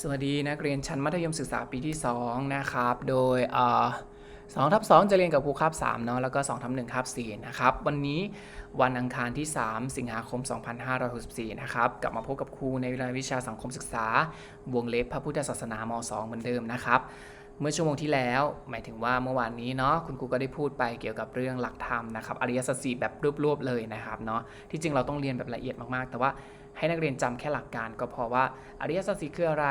สวัสดีนักเรียนชั้นมัธยมศึกษาปีที่ 2 นะครับ โดยสองทับ2จะเรียนกับครูคาบ3เนาะแล้วก็2ทับหนึ่งคาบ4นะครับ วันนี้วันอังคารที่ 3 สิงหาคม 2564 นะครับ กลับมาพบกับครูในรายวิชาสังคมศึกษา วงเล็บพระพุทธศาสนาม 2 เหมือนเดิมนะครับ เมื่อชั่วโมงที่แล้ว หมายถึงว่าเมื่อวานนี้เนาะคุณครูก็ได้พูดไปเกี่ยวกับเรื่องหลักธรรมนะครับอริยสัจสี่แบบรวบๆเลยนะครับเนาะที่จริงเราต้องเรียนแบบละเอียดมากๆ แต่ว่าให้นักเรียนจำแค่หลักการก็พอว่าอริยสัจสี่คืออะไร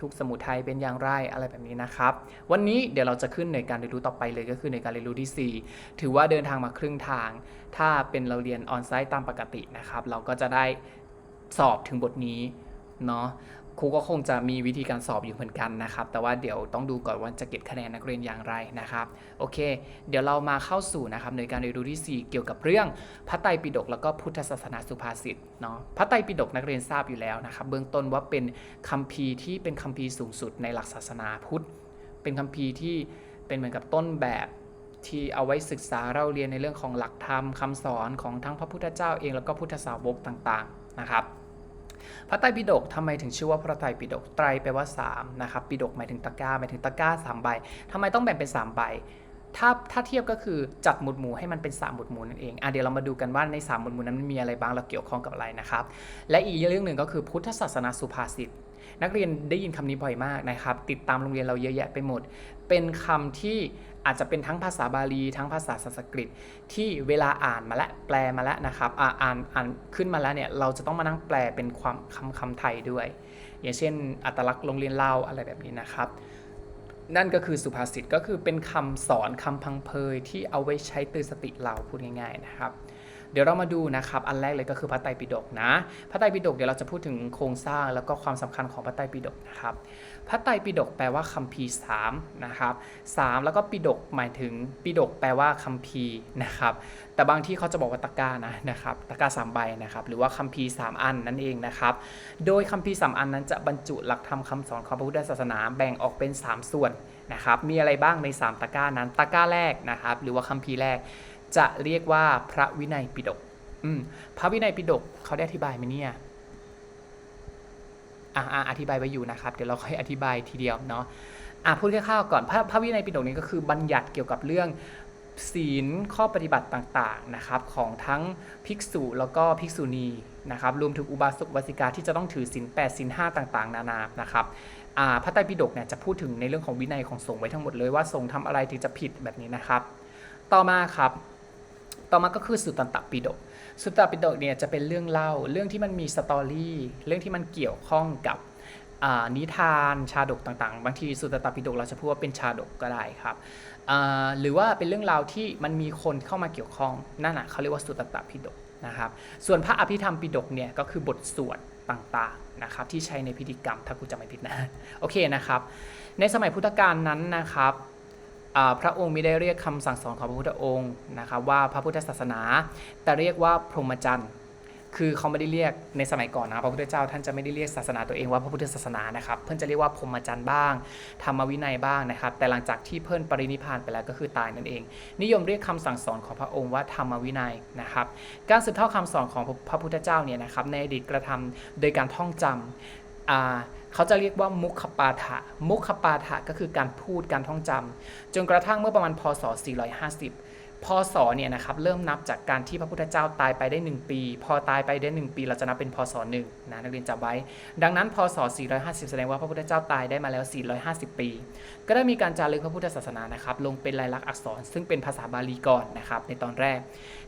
ทุกสมุทัยเป็นอย่างไรอะไรแบบนี้นะครับ วันนี้เดี๋ยวเราจะขึ้นในการเรียนรู้ต่อไปเลยก็คือในการเรียนรู้ที่ 4 ถือว่าเดินทางมาครึ่งทาง ถ้าเป็นเราเรียนออนไซต์ตามปกตินะครับ เราก็จะได้สอบถึงบทนี้เนาะ ครูก็คงจะมีวิธีการสอบอยู่เหมือนกันนะครับ แต่ว่าเดี๋ยวต้องดูก่อนว่าจะเก็บคะแนนนักเรียนอย่างไรนะครับ โอเค เดี๋ยวเรามาเข้าสู่นะครับในการเรียนรู้ที่ 4 เกี่ยวกับเรื่องพระไตรปิฎกแล้วก็พุทธศาสนาสุภาษิตเนาะ พระไตรปิฎกนักเรียนทราบอยู่แล้วนะครับ เบื้องต้นว่าเป็นคัมภีร์ที่เป็นคัมภีร์สูงสุดในหลักศาสนาพุทธ เป็นคัมภีร์ที่เป็นเหมือนกับต้นแบบที่เอาไว้ศึกษาเราเรียนในเรื่องของหลักธรรมคำสอนของทั้งพระพุทธเจ้าเองแล้วก็พุทธสาวกต่างๆนะครับ พระไตรปิฎกทำไมถึงชื่อว่าพระไตรปิฎกไตรแปลว่า3นะครับปิฎกหมายถึงตะกร้าหมายถึงตะกร้า3ใบทำไมต้องแบ่งเป็น3ใบถ้าถ้าเทียบก็คือจัดหมวดหมู่ให้มันเป็น3หมวดหมู่นั่นเองอะเดี๋ยวเรามาดูกันว่าใน3หมวดหมู่นั้นมันมีอะไรบ้างแล้วเกี่ยวข้องกับอะไรนะครับ และอีกเรื่องหนึ่งก็คือพุทธศาสนาสุภาษิตนักเรียนได้ยินคำนี้บ่อยมากนะครับ ติดตามโรงเรียนเราเยอะแยะไปหมด เป็นคำที่ อาจจะเป็นทั้งภาษาบาลี ทั้งภาษาสันสกฤต ที่เวลาอ่านมาแล้วแปลมาแล้วนะครับอ่าอ่านอ่านขึ้นมาแล้วเนี่ยเราจะต้องมานั่งแปลเป็นความคำคำไทยด้วย อย่างเช่น อัตลักษณ์โรงเรียนเล่าอะไรแบบนี้นะครับ นั่นก็คือสุภาษิตก็คือเป็นคำสอนคำพังเพยที่เอาไว้ใช้เตือนสติเราพูดง่าย ๆนะครับ เดี๋ยวเรามาดูนะครับอันแรกเลยก็คือพระไตรปิฎกนะพระไตรปิฎกเดี๋ยวเราจะพูดถึงโครงสร้างแล้วก็ความสำคัญของพระไตรปิฎกนะครับพระไตรปิฎกแปลว่าคัมภีร์สามนะครับสามแล้วก็ปิฎกหมายถึงปิฎกแปลว่าคัมภีร์นะครับแต่บางที่เขาจะบอกว่าตะกร้านะนะครับตะกร้าสามใบนะครับหรือว่าคัมภีร์สามอันนั่นเองนะครับโดยคัมภีร์สามอันนั้นจะบรรจุหลักธรรมคำสอนของพระพุทธศาสนาแบ่งออกเป็น 3 ส่วนนะครับมีอะไรบ้างใน 3 ตะกร้านั้นตะกร้าแรกนะครับหรือว่าคัมภีร์แรก จะเรียกว่าพระวินัยปิฎกอืพระวินัยปิฎกเขาได้อธิบายไหมเนี่ยอ่าอธิบายไว้อยู่นะครับ เดี๋ยวเราค่อยอธิบายทีเดียวเนาะอะพูดแค่ข้าวๆก่อนพระพระวินัยปิฎกนี้ก็คือบัญญัติเกี่ยวกับเรื่องศีลข้อปฏิบัติต่างๆนะครับของทั้งภิกษุแล้วก็ภิกษุณีนะครับรวมถึงอุบาสกอุบาสิกาที่จะต้องถือศีล8ศีล5ต่างๆ นานานะครับอ่าพระไตรปิฎกเนี่ยจะพูดถึงในเรื่องของวินัยของสงฆ์ไว้ทั้งหมดเลยว่าสงฆ์ทำอะไรถึงจะผิดแบบนี้นะครับ ต่อมาครับ ต่อมาก็คือสุตตันตปิฎกสุตตปิฎกเนี่ยจะเป็นเรื่องเล่าเรื่องที่มันมีสตอรี่เรื่องที่มันเกี่ยวข้องกับนิทานชาดกต่างๆ บางทีสุตตปิฎกเราจะพูดว่าเป็นชาดกก็ได้ครับหรือว่าเป็นเรื่องราวที่มันมีคนเข้ามาเกี่ยวข้องนั่นน่ะเขาเรียกว่าสุตตปิฎกนะครับส่วนพระอภิธรรมปิฎกเนี่ยก็คือบทสวดต่างๆนะครับที่ใช้ในพิธีกรรมถ้ากูจำไม่ผิดนะโอเคนะครับในสมัยพุทธกาลนั้นนะครับ พระองค์ม่ได้เรียกคำสั่งสอนของพระพุทธองค์นะครับว่าพระพุทธศาสนา แต่เรียกว่าพรหมจรรย์คือเขาไม่ได้เรียกในสมัยก่อนนะพระพุทธเจ้าท่านจะไม่ได้เรียกศาสนาตัวเองว่าพระพุทธศาสนานะครับเพื่อนจะเรียกว่าพรหมจรรย์บ้างธรรมวินัยบ้างนะครับ แต่หลังจากที่เพื่อนปรินิพานไปแล้วก็คือตายนั่นเอง นิยมเรียกคำสั่งสอนของพระองค์ว่าธรรมวินัยนะครับ การสืบทอดคำสอนของพระพุทธเจ้าเนี่ยนะครับในอดีตกระทำโดยการท่องจำอ่า เขาจะเรียกว่ามุขปาฐะมุขปาฐะก็คือการพูดการท่องจำจนกระทั่งเมื่อประมาณพศ 450 พศเนี่ยนะครับเริ่มนับจากการที่พระพุทธเจ้าตายไปได้ 1 ปี พอตายไปได้ 1 ปีเราจะนับเป็นพศ1นะนักเรียนจำไว้ ดังนั้นพศ 450 แสดงว่าพระพุทธเจ้าตายได้มาแล้ว 450 ปี ก็ได้มีการจารึกพระพุทธศาสนานะครับลงเป็นลายลักษณ์อักษร ซึ่งเป็นภาษาบาลีก่อนนะครับในตอนแรก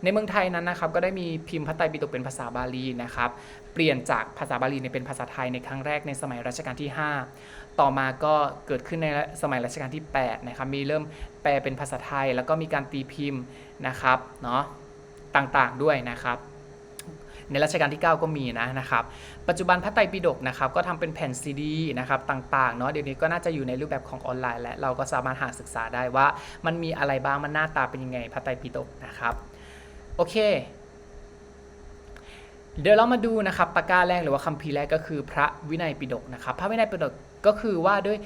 ในเมืองไทยนั้นนะครับก็ได้มีพิมพ์พระไตรปิฎกเป็นภาษาบาลีนะครับ เปลี่ยนจากภาษาบาลีเป็นภาษาไทยในครั้งแรกในสมัยรัชกาลที่ 5 ต่อมาก็เกิดขึ้นในสมัยรัชกาลที่8นะครับมีเริ่มแปลเป็นภาษาไทย แล้วก็มีการตีพิมพ์นะครับเนาะต่างๆด้วยนะครับในรัชกาลที่ 9 ก็มีนะนะครับ ปัจจุบันพระไตรปิฎกนะครับก็ทำเป็นแผ่นซีดีนะครับต่างๆเนาะเดี๋ยวนี้ก็น่าจะอยู่ในรูปแบบของออนไลน์ และเราก็สามารถหาศึกษาได้ว่า มันมีอะไรบ้างมันหน้าตาเป็นยังไงพระไตรปิฎกนะครับโอเค เดี๋ยวเรามาดูนะครับตะกร้าแรกหรือว่าคัมภีร์แรกก็คือพระวินัยปิฎกนะครับ พระวินัยปิฎกก็คือว่าด้วย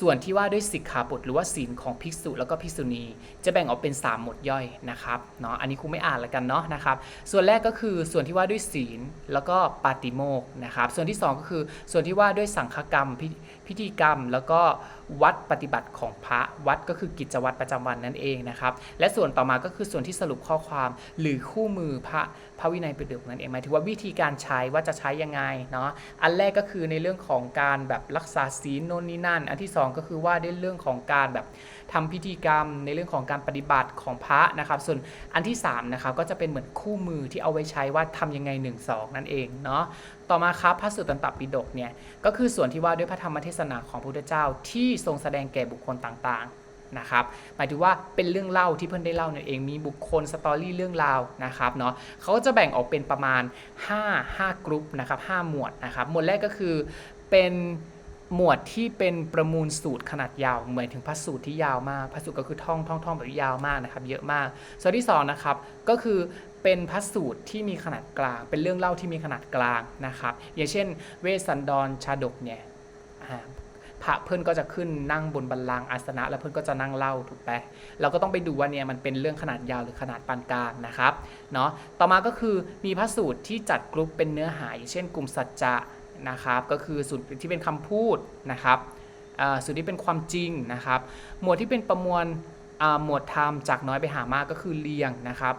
ส่วนที่ว่าด้วยสิกขาบทหรือว่าศีลของภิกษุแล้วก็ภิกษุณี จะแบ่งออกเป็น 3 หมวดย่อยนะครับเนาะอันนี้ครูไม่อ่านแล้วกันเนาะนะครับส่วนแรกก็คือส่วนที่ว่าด้วยศีลแล้วก็ปาติโมกนะครับส่วนที่ 2 ก็คือส่วนที่ว่าด้วยสังฆกรรมพิพิธีกรรม แล้วก็วัดปฏิบัติของพระวัดก็คือกิจวัตรประจำวันนั่นเองนะครับและส่วนต่อมาก็คือส่วนที่สรุปข้อความหรือคู่มือพระ ระวินัยปิฎกนั่นเองหมายถึงว่าวิธีการใช้ว่าจะใช้ยังไงเนาะอันแรกก็คือในเรื่องของการแบบรักษาศีลโน่นนี่นั่น อันที่สองก็คือว่าในเรื่องของการแบบทำพิธีกรรม ในเรื่องของการปฏิบัติของพระนะครับ ส่วนอันที่สามนะครับก็จะเป็นเหมือนคู่มือที่เอาไว้ใช้ว่าทำยังไง 1 2 นั่นเองเนาะต่อมาครับพระสุตตันตปิฎกเนี่ยก็คือส่วนที่ว่าด้วยพระธรรมเทศนาของพระพุทธเจ้าที่ทรงแสดงแก่บุคคลต่างๆ นะครับหมายถึงว่าเป็นเรื่องเล่าที่เพื่อนได้เล่าเนั่นเองมีบุคคลสตอรี่เรื่องราวนะครับเนาะเขาก็จะแบ่งออกเป็นประมาณ 5 5กรุ๊ปนะครับ5หมวดนะครับหมวดแรกก็คือเป็นหมวดที่เป็นประมูลสูตรขนาดยาวเหมือนถึงพระสูตรที่ยาวมากพระสูตรก็คือท่องท่องท่องแบบยาวมากนะครับ เยอะมาก ส่วนที่สองนะครับก็คือเป็นพระสูตรที่มีขนาดกลาง เป็นเรื่องเล่าที่มีขนาดกลางนะครับ อย่างเช่น เวสสันดรชาดกเนี่ย พระเพื่อนก็จะขึ้นนั่งบนบัลลังก์อาสนะ แล้วเพื่อนก็จะนั่งเล่าถูกไหมเราก็ต้องไปดูว่าเนี่ยมันเป็นเรื่องขนาดยาวหรือขนาดปานกลางนะครับเนาะต่อมาก็คือมีพระสูตรที่จัดกลุ่มเป็นเนื้อหาอย่างเช่น กลุ่มสัจจะนะครับ ก็คือสูตรที่เป็นคำพูดนะครับสูตรที่เป็นความจริงนะครับ หมวดที่เป็นประมวลหมวดธรรมจากน้อยไปหามากก็คือเรียงนะครับ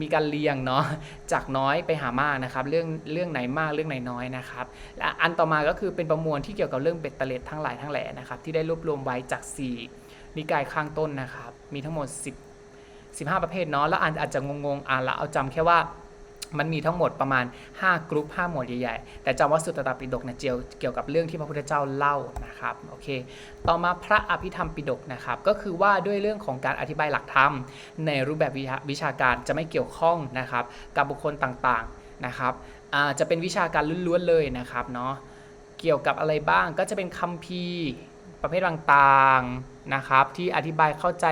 มีการเรียงเนาะจากน้อยไปหามากนะครับเรื่องเรื่องไหนมากเรื่องไหนน้อยนะครับและอันต่อมาก็คือเป็นประมวลที่เกี่ยวกับเรื่องเบ็ดเตล็ดทั้งหลายทั้งแหล่นะครับที่ได้รวบรวมไว้จาก 4 นิกายข้างต้นนะครับมีทั้งหมด 10 15 ประเภทเนาะแล้วอันอาจจะงงๆอ่านละเอาจำแค่ว่า มันมีทั้งหมดประมาณ 5 กรุ๊ป5หมวดใหญ่ๆ แต่จำว่าสุตตปิฎกเนี่ยเจียวเกี่ยวกับเรื่องที่พระพุทธเจ้าเล่านะครับโอเคต่อมาพระอภิธรรมปิฎกนะครับก็คือว่าด้วยเรื่องของการอธิบายหลักธรรม ในรูปแบบวิชาการจะไม่เกี่ยวข้องนะครับกับบุคคลต่างๆนะครับจะเป็นวิชาการล้วนๆเลยนะครับเนาะเกี่ยวกับอะไรบ้างก็จะเป็นคัมภีร์ ประเภทต่างๆนะครับที่อธิบายเข้าใจ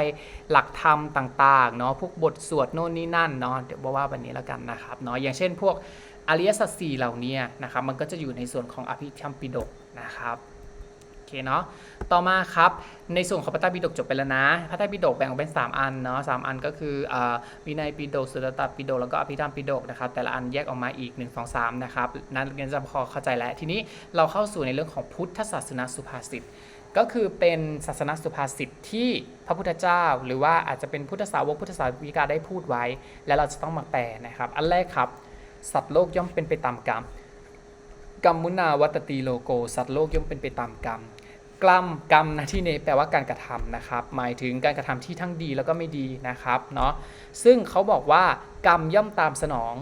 หลักธรรมต่างๆเนาะพวกบทสวดโน่นนี่นั่นเนาะเดี๋ยวว่าว่าวันนี้แล้วกันนะครับเนาะอย่างเช่นพวกอริยสัจสี่เหล่านี้นะครับมันก็จะอยู่ในส่วนของอภิธรรมปิฎกนะครับโอเคเนาะต่อมาครับในส่วนของพระไตรปิฎกจบไปแล้วนะพระไตรปิฎกแบ่งออกเป็น 3 อันเนาะสามอันก็คือวินัยปิฎกสุตตปิฎกแล้วก็อภิธรรมปิฎกนะครับแต่ละอันแยกออกมาอีก 1 2 3นะครับนั้นเรียนจะพอเข้าใจแล้วทีนี้เราเข้าสู่ในเรื่องของพุทธศาสนาสุภาษิต ก็คือเป็นศาสนาสุภาษิตที่พระพุทธเจ้า หรือว่าอาจจะเป็นพุทธสาวกพุทธสาวิกาได้พูดไว้ และเราจะต้องมาแปลนะครับ อันแรกครับ สัตว์โลกย่อมเป็นไปตามกรรมกรรมมุนาวัตตีโลโก สัตว์โลกย่อมเป็นไปตามกรรมกรรมกรรมนะที่นี้แปลว่าการกระทำนะครับ หมายถึงการกระทำที่ทั้งดีแล้วก็ไม่ดีนะครับเนาะซึ่งเขาบอกว่ากรรมย่อมตามสนอง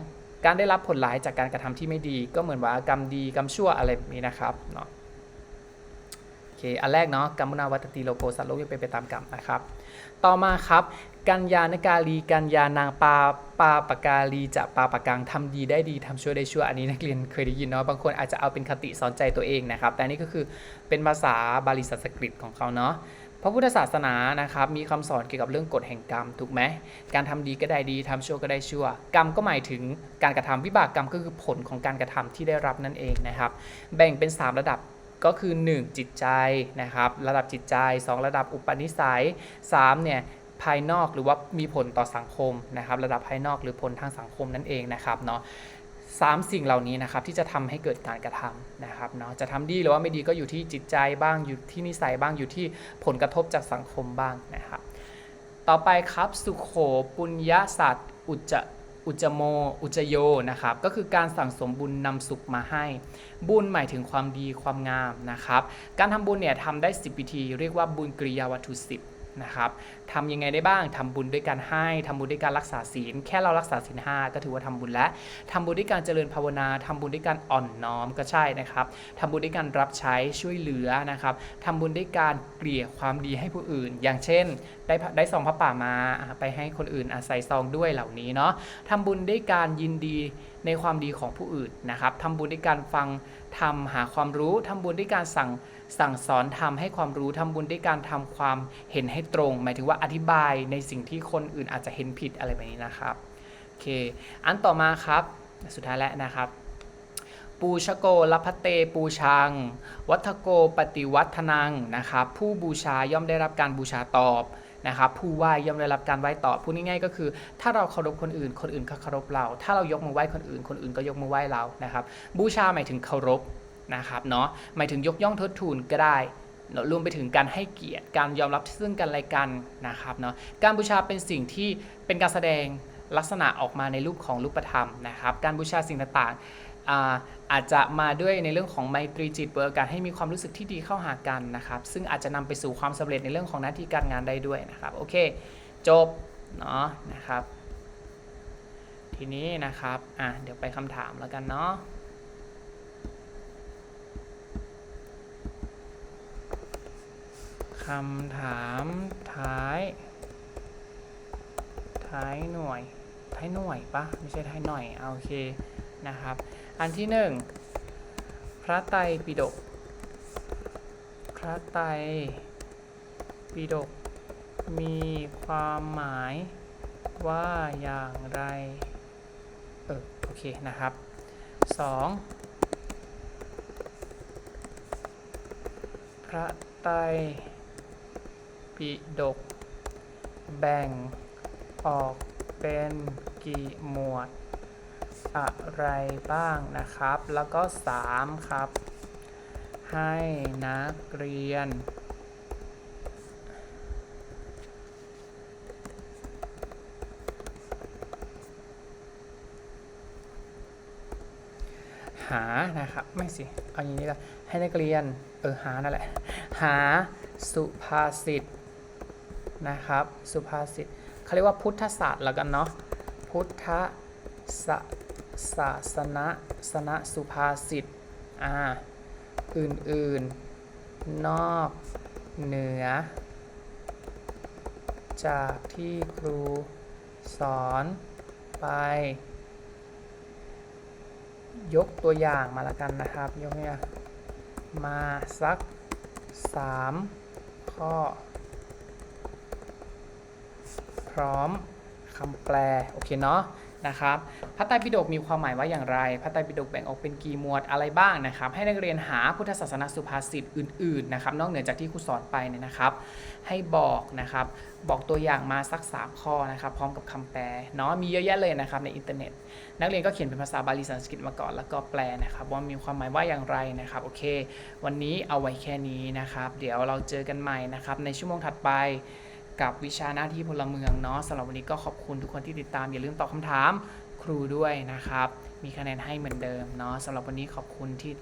การได้รับผลร้ายจากการกระทำที่ไม่ดี ก็เหมือนว่ากรรมดีกรรมชั่วอะไรแบบนี้นะครับเนาะ เค อันแรกเนาะกรรมมุนาวัตติโลโกสัตว์โลกย่อมเป็นไปตามกรรมนะครับ ต่อมาครับ กัญญานกาลี กัญญานางปาปาปกาลีจะปาปะกังทำดีได้ดีทำชั่วได้ชั่ว อันนี้นักเรียนเคยได้ยินเนาะ บางคนอาจจะเอาเป็นคติสอนใจตัวเองนะครับ แต่นี่ก็คือเป็นภาษาบาลีสันสกฤตของเขาเนาะพระพุทธศาสนานะครับมีคำสอนเกี่ยวกับเรื่องกฎแห่งกรรมถูกไหมการทำดีก็ได้ดีทำชั่วก็ได้ชั่ว กรรมก็หมายถึงการกระทำวิบากกรรมก็คือผลของการกระทำที่ได้รับนั่นเองนะครับ แบ่งเป็น 3 ระดับ ก็คือ 1 จิตใจนะครับระดับจิตใจ 2 ระดับอุปนิสัย3เนี่ยภายนอกหรือว่ามีผลต่อสังคมนะครับระดับภายนอกหรือผลทางสังคมนั่นเองนะครับเนาะสามสิ่งเหล่านี้นะครับที่จะทำให้เกิดการกระทำนะครับเนาะจะทำดีหรือว่าไม่ดีก็อยู่ที่จิตใจบ้างอยู่ที่นิสัยบ้างอยู่ที่ผลกระทบจากสังคมบ้างนะครับต่อไปครับสุโขปุญญาสัตว์อุจจ อุจโม อุจโยนะครับ ก็คือการสั่งสมบุญนำสุขมาให้ บุญหมายถึงความดีความงามนะครับ การทำบุญเนี่ยทำได้ 10 วิธี เรียกว่าบุญกริยาวัตถุ 10 นะครับทำยังไงได้บ้างทำบุญด้วยการให้ทำบุญด้วยการรักษาศีล แค่เรารักษาศีลห้าก็ถือว่าทำบุญแล้วทำบุญด้วยการเจริญภาวนาทำบุญด้วยการอ่อนน้อมก็ใช่นะครับทำบุญด้วยการรับใช้ช่วยเหลือนะครับทำบุญด้วยการเกลี่ยความดีให้ผู้อื่น อย่างเช่น ได้ได้ซองพระป่ามาไปให้คนอื่นอาศัยซองด้วยเหล่านี้เนาะทำบุญด้วยการยินดีในความดีของผู้อื่นนะครับทำบุญด้วยการฟังทำหาความรู้ทำบุญด้วยการสั่ง สั่งสอนทำให้ความรู้ทำบุญด้วยการทำความเห็นให้ตรง หมายถึงว่าอธิบายในสิ่งที่คนอื่นอาจจะเห็นผิดอะไรแบบนี้นะครับโอเคอันต่อมาครับสุดท้ายแล้วนะครับปูชโกลพเตปูชัง วัฒโกปฏิวัฒนังนะครับผู้บูชาย่อมได้รับการบูชาตอบนะครับผู้ไหว้ย่อมได้รับการไหว้ตอบพูดง่ายๆก็คือ ถ้าเราเคารพคนอื่น คนอื่นก็เคารพเรา ถ้าเรายกมือไหว้คนอื่น คนอื่นก็ยกมือไหว้เรานะครับบูชาหมายถึงเคารพ นะครับเนาะหมายถึงยกย่องเทิดทูนก็ได้รวมไปถึงการให้เกียรติการยอมรับซึ่งกันและกันนะครับเนาะการบูชาเป็นสิ่งที่เป็นการแสดงลักษณะออกมาในรูปของรูปธรรมนะครับ การบูชาสิ่งต่างๆอาอาจจะมาด้วยในเรื่องของไมตรีจิตเปิดโอกาสให้มีความรู้สึกที่ดีเข้าหากันนะครับ ซึ่งอาจจะนำไปสู่ความสำเร็จในเรื่องของหน้าที่การงานได้ด้วยนะครับโอเค จบเนาะนะครับ ทีนี้นะครับอะเดี๋ยวไปคำถามแล้วกันเนาะ คำถามท้าย ท้ายหน่วย ท้ายหน่วยปะไม่ใช่ท้ายหน่อยเอาโอเคนะครับ อันที่หนึ่งพระไตรปิฎกพระไตรปิฎกมีความหมายว่าอย่างไร เออโอเคนะครับสองพระไตร ปิฎกแบ่งออกเป็นกี่หมวด อะไรบ้างนะครับ แล้วก็ 3 ครับ ให้นักเรียน หานะครับ ไม่สิ เอาอย่างนี้ละให้นักเรียน เออ หานั่นแหละ หาสุภาษิต นะครับ สุภาษิตเขาเรียกว่าพุทธศาสตร์แล้วกันเนาะพุทธศาศาสนสนสุภาษิตอ่าอื่นๆ นอกเหนือ จากที่ครูสอนไป ยกตัวอย่างมาละกันนะครับ ยกตัวอย่างมาสัก 3 ข้อ พร้อมคำแปลโอเคเนาะนะครับพระไตรปิฎกมีความหมายว่าอย่างไร พระไตรปิฎกแบ่งออกเป็นกี่หมวดอะไรบ้างนะครับ ให้นักเรียนหาพุทธศาสนาสุภาษิตอื่นๆนะครับนอกเหนือจากที่ครูสอนไปเนี่ยนะครับ ให้บอกนะครับบอกตัวอย่างมาสัก 3 ข้อนะครับพร้อมกับคำแปลเนาะมีเยอะแยะเลยนะครับในอินเทอร์เน็ต นักเรียนก็เขียนเป็นภาษาบาลีสันสกฤตมาก่อนแล้วก็แปลนะครับว่ามีความหมายว่าอย่างไรนะครับโอเค วันนี้เอาไว้แค่นี้นะครับ เดี๋ยวเราเจอกันใหม่นะครับในชั่วโมงถัดไป กับวิชาหน้าที่พลเมืองเนาะสำหรับวันนี้ก็ขอบคุณทุกคนที่ติดตาม อย่าลืมตอบคำถามครูด้วยนะครับ มีคะแนนให้เหมือนเดิมเนาะสำหรับวันนี้ขอบคุณที่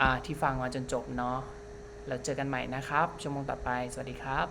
อ่าที่ฟังมาจนจบเนาะแล้วเจอกันใหม่นะครับชั่วโมงต่อไป สวัสดีครับ